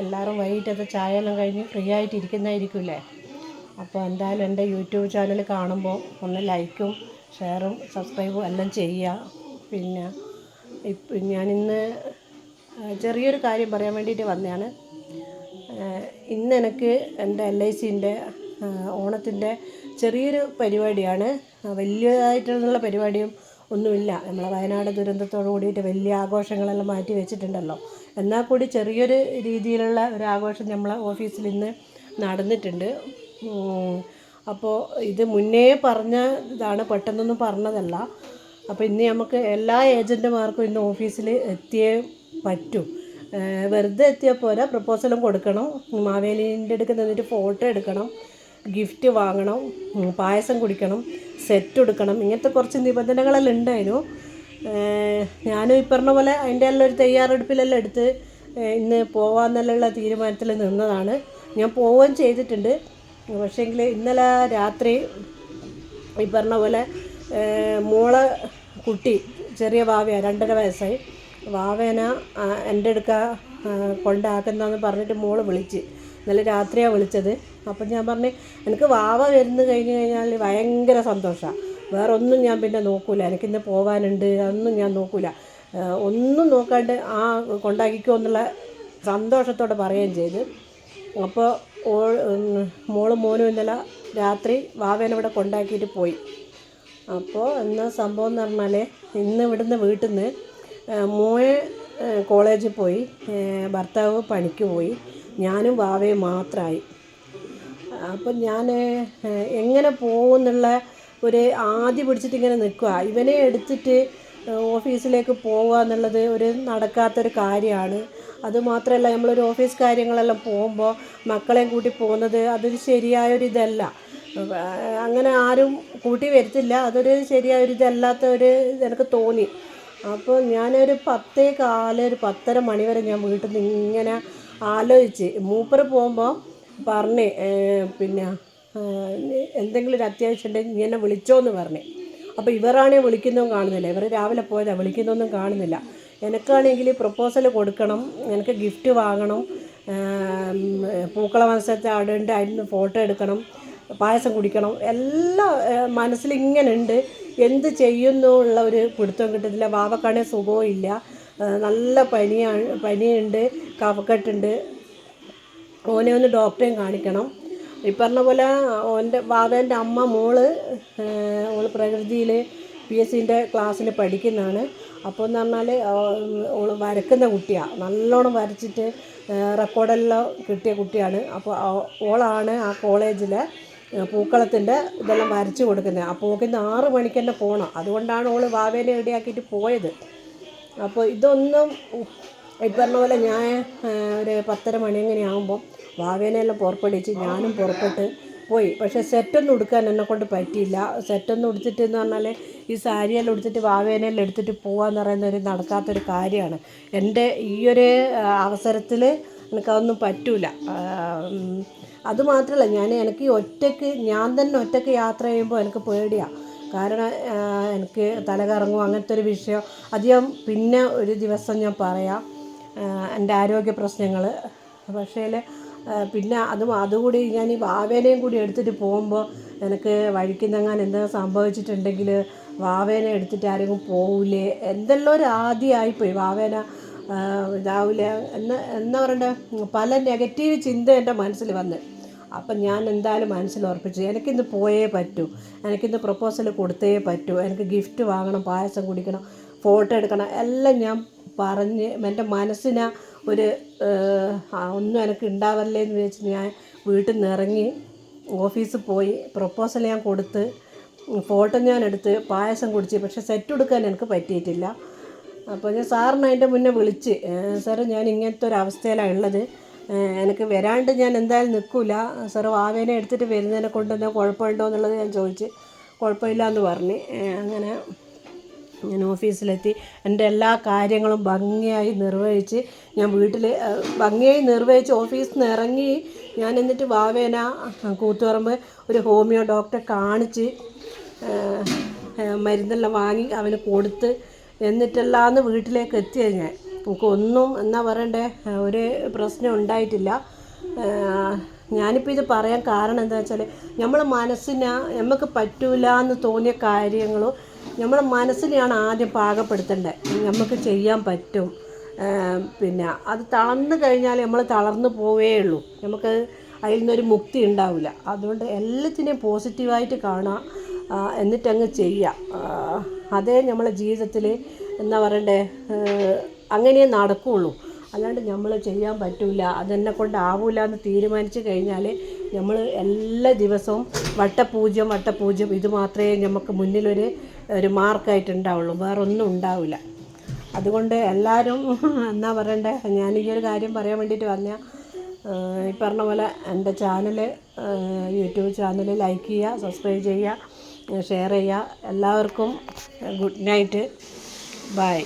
എല്ലാവരും വൈകിട്ടത്തെ ചായ എല്ലാം കഴിഞ്ഞ് ഫ്രീ ആയിട്ട് ഇരിക്കുന്നതായിരിക്കുമല്ലേ അപ്പോൾ എന്തായാലും എന്റെ യൂട്യൂബ് ചാനൽ കാണുമ്പോൾ ഒന്ന് ലൈക്കും ഷെയറും സബ്സ്ക്രൈബും എല്ലാം ചെയ്യുക. പിന്നെ ഇപ്പം ഞാനിന്ന് ചെറിയൊരു കാര്യം പറയാൻ വേണ്ടിയിട്ട് വന്നതാണ്. ഇന്ന് എനിക്ക് എന്റെ എൽ ഐ സിന്റെ ഓണത്തിന്റെ ചെറിയൊരു പരിപാടിയാണ്. വലിയതായിട്ടുള്ള പരിപാടിയും ഒന്നുമില്ല. നമ്മളെ വയനാട് ദുരന്തത്തോട് കൂടിയിട്ട് വലിയ ആഘോഷങ്ങളെല്ലാം മാറ്റി വെച്ചിട്ടുണ്ടല്ലോ. എന്നാൽ കൂടി ചെറിയൊരു രീതിയിലുള്ള ഒരു ആഘോഷം നമ്മളെ ഓഫീസിൽ ഇന്ന് നടന്നിട്ടുണ്ട്. അപ്പോൾ ഇത് മുന്നേ പറഞ്ഞ ഇതാണ് പെട്ടെന്നൊന്നും പറഞ്ഞതല്ല. അപ്പോൾ ഇന്ന് നമുക്ക് എല്ലാ ഏജന്റുമാർക്കും ഇന്ന് ഓഫീസിൽ എത്തിയേ പറ്റൂ. വെറുതെ എത്തിയാൽ പോരാ പ്രപ്പോസലും കൊടുക്കണം. മാവേലീന്റെ അടുക്ക് നിന്നിട്ട് ഫോട്ടോ എടുക്കണം ഗിഫ്റ്റ് വാങ്ങണം പായസം കുടിക്കണം സെറ്റ് എടുക്കണം ഇങ്ങനത്തെ കുറച്ച് നിബന്ധനകളെല്ലാം ഉണ്ടായിരുന്നു. ഞാനും ഈ പറഞ്ഞ പോലെ അതിന്റെ എല്ലാം ഒരു തയ്യാറെടുപ്പിലെല്ലാം എടുത്ത് ഇന്ന് പോവാന്നെല്ലാം തീരുമാനത്തിൽ നിന്നതാണ്. ഞാൻ പോവുകയും ചെയ്തിട്ടുണ്ട്. പക്ഷേങ്കിൽ ഇന്നലെ രാത്രി ഈ പറഞ്ഞ പോലെ മോളെ കുട്ടി ചെറിയ വാവയ രണ്ടര വയസ്സായി. വാവേന എന്റെ അടുക്ക കൊണ്ടാക്കുന്നതെന്ന് പറഞ്ഞിട്ട് മോൾ വിളിച്ച്. ഇന്നലെ രാത്രിയാണ് വിളിച്ചത്. അപ്പം ഞാൻ പറഞ്ഞു എനിക്ക് വാവ വരുന്നു കഴിഞ്ഞ് കഴിഞ്ഞാൽ ഭയങ്കര സന്തോഷമാണ് വേറെ ഒന്നും ഞാൻ പിന്നെ നോക്കൂല. എനിക്കിന്ന് പോകാനുണ്ട് അതൊന്നും ഞാൻ നോക്കൂല. ഒന്നും നോക്കാണ്ട് ആ കൊണ്ടാക്കിക്കോ എന്നുള്ള സന്തോഷത്തോടെ പറയുകയും ചെയ്ത്. അപ്പോൾ ഓൾ മോളും മോനും ഇന്നലെ രാത്രി വാവേനവിടെ കൊണ്ടാക്കിയിട്ട് പോയി. അപ്പോൾ എന്നാ സംഭവം എന്ന് പറഞ്ഞാൽ ഇന്ന് ഇവിടുന്ന് വീട്ടിൽ നിന്ന് മോയെ കോളേജിൽ പോയി. ഭർത്താവ് പണിക്ക് പോയി. ഞാനും വാവയും മാത്രമായി അപ്പം ഞാൻ എങ്ങനെ പോകുമെന്നുള്ള ഒരു ആദ്യ പിടിച്ചിട്ട് ഇങ്ങനെ നിൽക്കുക. ഇവനെ എടുത്തിട്ട് ഓഫീസിലേക്ക് പോവുക എന്നുള്ളത് ഒരു നടക്കാത്തൊരു കാര്യമാണ്. അതുമാത്രമല്ല നമ്മളൊരു ഓഫീസ് കാര്യങ്ങളെല്ലാം പോകുമ്പോൾ മക്കളെയും കൂട്ടി പോകുന്നത് അതൊരു ശരിയായൊരു ഇതല്ല. ഏഹ്, അങ്ങനെ ആരും കൂട്ടി വരുത്തില്ല. അതൊരു ശരിയായൊരു ഇതല്ലാത്ത ഒരു എനിക്ക് തോന്നി. അപ്പോൾ ഞാനൊരു പത്തേ കാൽ ഒരു പത്തര മണി വരെ ഞാൻ വീട്ടിൽ നിന്ന് ഇങ്ങനെ ആലോചിച്ച്. മൂപ്പർ പോകുമ്പോൾ പറഞ്ഞേ പിന്നെ എന്തെങ്കിലും ഒരു അത്യാവശ്യം ഉണ്ടെങ്കിൽ നീ എന്നെ വിളിച്ചോ എന്ന് പറഞ്ഞു. അപ്പോൾ ഇവരാണേ വിളിക്കുന്നതും കാണുന്നില്ല. ഇവർ രാവിലെ പോയതാണ് വിളിക്കുന്നൊന്നും കാണുന്നില്ല. എനിക്കാണെങ്കിൽ പ്രപ്പോസൽ കൊടുക്കണം എനിക്ക് ഗിഫ്റ്റ് വാങ്ങണം പൂക്കള മത്സരത്തെ ആടുണ്ട് അതിന് ഫോട്ടോ എടുക്കണം പായസം കുടിക്കണം. എല്ലാം മനസ്സിലിങ്ങനെ ഉണ്ട് എന്ത് ചെയ്യുന്നു ഉള്ള ഒരു പിടുത്തം കിട്ടുന്നില്ല വാവക്കാണെ സുഖവും ഇല്ല. നല്ല പനിയാണ് പനിയുണ്ട് കഫക്കെട്ടുണ്ട്. ഓനെ ഒന്ന് ഡോക്ടറെയും കാണിക്കണം. ഈ പറഞ്ഞ പോലെ ഓന്റെ വാവേന്റെ അമ്മ മോൾ ഓൾ പ്രകൃതിയിൽ പി എസ് സിന്റെ ക്ലാസ്സിൽ പഠിക്കുന്നതാണ്. അപ്പോൾ എന്ന് പറഞ്ഞാൽ ഓൾ വരക്കുന്ന കുട്ടിയാണ് നല്ലോണം വരച്ചിട്ട് റെക്കോർഡെല്ലാം കിട്ടിയ കുട്ടിയാണ്. അപ്പോൾ ഓളാണ് ആ കോളേജിലെ പൂക്കളത്തിന്റെ ഇതെല്ലാം വരച്ച് കൊടുക്കുന്നത്. അപ്പോൾ ഓൾക്ക് ഇന്ന് ആറ് മണിക്ക് തന്നെ പോകണം അതുകൊണ്ടാണ് ഓൾ വാവേനെ റെഡിയാക്കിയിട്ട് പോയത്. അപ്പോൾ ഇതൊന്നും ഈ പറഞ്ഞ പോലെ ഞാൻ ഒരു പത്തര മണി അങ്ങനെ ആകുമ്പോൾ വാവേനെല്ലാം പുറപ്പെടുവിച്ച് ഞാനും പുറപ്പെട്ട് പോയി. പക്ഷേ സെറ്റൊന്നും ഉടുക്കാൻ എന്നെ കൊണ്ട് പറ്റിയില്ല. സെറ്റൊന്നും ഉടുത്തിട്ട് എന്ന് പറഞ്ഞാൽ ഈ സാരിയെല്ലാം ഉടുത്തിട്ട് വാവേനെല്ലാം എടുത്തിട്ട് പോകാമെന്ന് പറയുന്ന ഒരു നടക്കാത്തൊരു കാര്യമാണ്. എന്റെ ഈ ഒരു അവസരത്തിൽ എനിക്കതൊന്നും പറ്റൂല. അതുമാത്രമല്ല ഞാൻ എനിക്ക് ഒറ്റയ്ക്ക് ഞാൻ തന്നെ ഒറ്റയ്ക്ക് യാത്ര ചെയ്യുമ്പോൾ എനിക്ക് പേടിയാണ് കാരണം എനിക്ക് തലകറങ്ങും അങ്ങനത്തെ ഒരു വിഷയം. അധികം പിന്നെ ഒരു ദിവസം ഞാൻ പറയാം എന്റെ ആരോഗ്യ പ്രശ്നങ്ങൾ പക്ഷേ പിന്നെ അതും അതുകൂടി ഞാൻ ഈ വാവേനയും കൂടി എടുത്തിട്ട് പോകുമ്പോൾ എനിക്ക് വഴിക്കുന്നെങ്ങാൻ എന്തെങ്കിലും സംഭവിച്ചിട്ടുണ്ടെങ്കിൽ വാവേന എടുത്തിട്ട് ആരെങ്കിലും പോവില്ലേ എന്തെല്ലാം ഒരു ആദ്യമായിപ്പോയി വാവേന ഇതാവില്ല എന്ന് എന്താ പറയണ്ടേ? പല നെഗറ്റീവ് ചിന്ത എന്റെ മനസ്സിൽ വന്ന്. അപ്പം ഞാൻ എന്തായാലും മനസ്സിൽ ഉറപ്പിച്ചു. എനിക്കിന്ന് പോയേ പറ്റൂ. എനിക്കിന്ന് പ്രപ്പോസൽ കൊടുത്തേ പറ്റൂ. എനിക്ക് ഗിഫ്റ്റ് വാങ്ങണം പായസം കുടിക്കണം ഫോട്ടോ എടുക്കണം എല്ലാം ഞാൻ പറഞ്ഞ് എന്റെ മനസ്സിന് ഒരു ഒന്നും എനിക്ക് ഉണ്ടാവല്ലേ എന്ന് വെച്ച് ഞാൻ വീട്ടിൽ നിന്ന് ഇറങ്ങി ഓഫീസിൽ പോയി പ്രപ്പോസൽ ഞാൻ കൊടുത്ത് ഫോട്ടോ ഞാൻ എടുത്ത് പായസം കുടിച്ച് പക്ഷേ സെറ്റ് എടുക്കാൻ എനിക്ക് പറ്റിയിട്ടില്ല. അപ്പോൾ ഞാൻ സാറിന് അതിന്റെ മുന്നേ വിളിച്ച് സാർ ഞാൻ ഇങ്ങനത്തെ ഒരു അവസ്ഥയിലാണ് ഉള്ളത് എനിക്ക് വരാണ്ട് ഞാൻ എന്തായാലും നിൽക്കില്ല സാറ് വാവേനെ എടുത്തിട്ട് വരുന്നതിനെ കൊണ്ട് കുഴപ്പമുണ്ടോ എന്നുള്ളത് ഞാൻ ചോദിച്ച് കുഴപ്പമില്ല എന്ന് പറഞ്ഞ് അങ്ങനെ ഞാൻ ഓഫീസിലെത്തി. എന്റെ എല്ലാ കാര്യങ്ങളും ഭംഗിയായി നിർവഹിച്ച് ഞാൻ വീട്ടിൽ ഭംഗിയായി നിർവഹിച്ച് ഓഫീസിൽ നിന്ന് ഇറങ്ങി ഞാൻ എന്നിട്ട് വാവേന കൂത്തുപറമ്പ് ഒരു ഹോമിയോ ഡോക്ടറെ കാണിച്ച് മരുന്നെല്ലാം വാങ്ങി അവന് കൊടുത്ത് എന്നിട്ടെല്ലാം വീട്ടിലേക്ക് എത്തിയത് ഞാൻ. നമുക്കൊന്നും എന്നാ പറയണ്ടേ ഒരു പ്രശ്നം ഉണ്ടായിട്ടില്ല. ഞാനിപ്പോൾ ഇത് പറയാൻ കാരണം എന്താ വെച്ചാൽ നമ്മൾ മനസ്സിന് നമുക്ക് പറ്റൂല എന്ന് തോന്നിയ കാര്യങ്ങളും നമ്മുടെ മനസ്സിനെയാണ് ആദ്യം പാകപ്പെടുത്തേണ്ടത്. നമുക്ക് ചെയ്യാൻ പറ്റും. പിന്നെ അത് തളർന്നു കഴിഞ്ഞാൽ നമ്മൾ തളർന്നു പോവേ ഉള്ളൂ. നമുക്ക് അതിൽ നിന്നൊരു മുക്തി ഉണ്ടാവില്ല. അതുകൊണ്ട് എല്ലാത്തിനെയും പോസിറ്റീവായിട്ട് കാണുക എന്നിട്ടങ്ങ് ചെയ്യുക അതേ നമ്മളെ ജീവിതത്തിൽ എന്താ പറയണ്ടേ? അങ്ങനെ നടക്കുകയുള്ളൂ അല്ലാണ്ട് നമ്മൾ ചെയ്യാൻ പറ്റില്ല അതെന്നെ കൊണ്ടാവില്ല എന്ന് തീരുമാനിച്ചു കഴിഞ്ഞാൽ നമ്മൾ എല്ലാ ദിവസവും വട്ടപൂജ്യം വട്ടപൂജ്യം ഇത് മാത്രമേ നമുക്ക് മുന്നിലൊരു ഒരു മാർക്കായിട്ട് ഉണ്ടാവുള്ളൂ വേറെ ഒന്നും ഉണ്ടാവില്ല. അതുകൊണ്ട് എല്ലാവരും എന്നാ പറയണ്ടേ? ഞാൻ ഈ ഒരു കാര്യം പറയാൻ വേണ്ടിയിട്ട് വന്ന ഈ പറഞ്ഞ പോലെ എന്റെ ചാനൽ യൂട്യൂബ് ചാനൽ ലൈക്ക് ചെയ്യുക സബ്സ്ക്രൈബ് ചെയ്യുക ഷെയർ ചെയ്യുക. എല്ലാവർക്കും ഗുഡ് നൈറ്റ്. ബൈ.